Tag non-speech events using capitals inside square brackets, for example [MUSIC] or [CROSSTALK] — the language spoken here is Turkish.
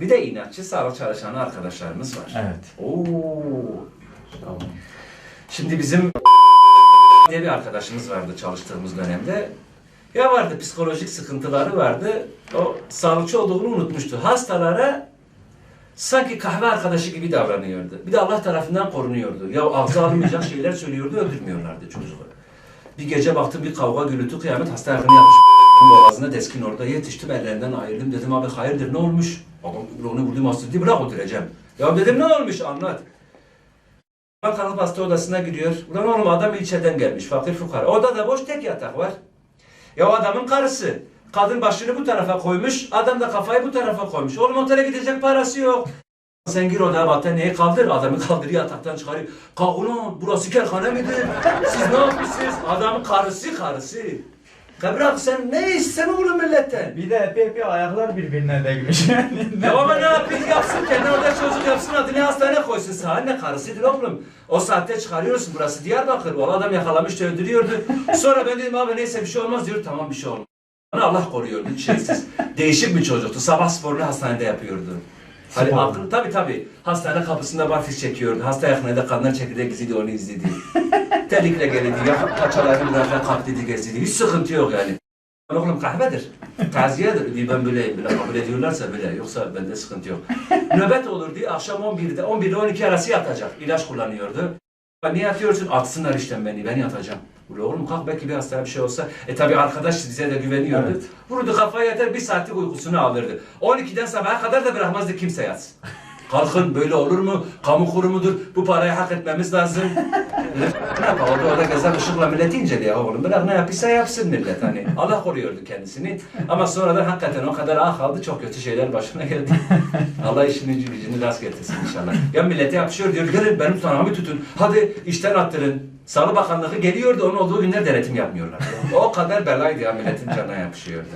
Bir de inatçı sağlık çalışanı arkadaşlarımız var. Evet. Oo. Tamam. Şimdi bizim diye bir arkadaşımız vardı çalıştığımız dönemde. Ya vardı psikolojik sıkıntıları vardı. O sağlıkçı olduğunu unutmuştu. Hastalara sanki kahve arkadaşı gibi davranıyordu. Bir de Allah tarafından korunuyordu. Ya ağza almayacak şeyler söylüyordu, öldürmüyorlardı çocuğu. Bir gece baktım bir kavga gürültü kıyamet hasta yakını yapmış. Boğazına deskin orada yetiştim ellerinden ayırdım. Dedim abi hayırdır ne olmuş? Adam onu vurdum dedi bırak oturacağım. Ya dedim ne olmuş anlat. Ben kalkıp hasta odasına giriyor. Ulan oğlum adam ilçeden gelmiş fakir fukara. Odada boş tek yatak var. Ya adamın karısı. Kadın başını bu tarafa koymuş, adam da kafayı bu tarafa koymuş. Oğlum otele gidecek parası yok. Sen gir odaya battaniyeyi kaldır, adamı kaldırıyor yataktan çıkarıyor. Kalk ulan burası kerhane midir? Siz ne yapmışsınız? Adamın karısı karısı. Kabrak sen ne istiyorsun oğlum milletten? Bir de epey epey ayaklar birbirine değmiş. [LAUGHS] Ya ama ne yapayım yapsın kendi orada çocuk yapsın adını hastane koysun. Sana ne karısıdır oğlum. O saatte çıkarıyorsun burası Diyarbakır. O adam yakalamıştı öldürüyordu. Sonra ben dedim abi neyse bir şey olmaz diyor. Tamam bir şey olmaz. Bana Allah koruyordu şeysiz. Değişik bir çocuktu. Sabah sporunu hastanede yapıyordu. Hani aklı tabii tabii. Hastane kapısında barfiş çekiyordu. Hasta yakınında kanlar çekirdek izledi onu izledi. Telikle geldi. Ya paçalarını bırakla kalk dedi gezdi. Hiç sıkıntı yok yani. Oğlum kahvedir. Taziyedir. diye Ben böyleyim. Böyle kabul ediyorlarsa böyle. Yoksa bende sıkıntı yok. [LAUGHS] Nöbet olur diye akşam 11'de 11 ile 12 arası yatacak. İlaç kullanıyordu. "Ya Niye yatıyorsun? Atsınlar işte beni. Ben yatacağım. Ula oğlum kalk belki bir hasta bir şey olsa. E tabi arkadaş bize de güveniyordu. Evet. Vurdu kafaya yatar bir saatlik uykusunu alırdı. 12'den sabaha kadar da bırakmazdı kimse yatsın. Kalkın böyle olur mu? Kamu kurumudur. Bu parayı hak etmemiz lazım. [LAUGHS] ne yapalım? Orada, orada gezen ışıkla milleti inceliyor oğlum. Bırak ne yapıyorsa yapsın millet hani. Allah koruyordu kendisini. Ama sonradan hakikaten o kadar ah kaldı çok kötü şeyler başına geldi. Allah işini gücünü rast getirsin inşallah. Ya millete yapışıyor diyor gelin benim tutanağımı tutun. Hadi işten attırın. Sağlık Bakanlığı geliyordu onun olduğu günler denetim yapmıyorlar. O kadar belaydı ya milletin canına yapışıyordu.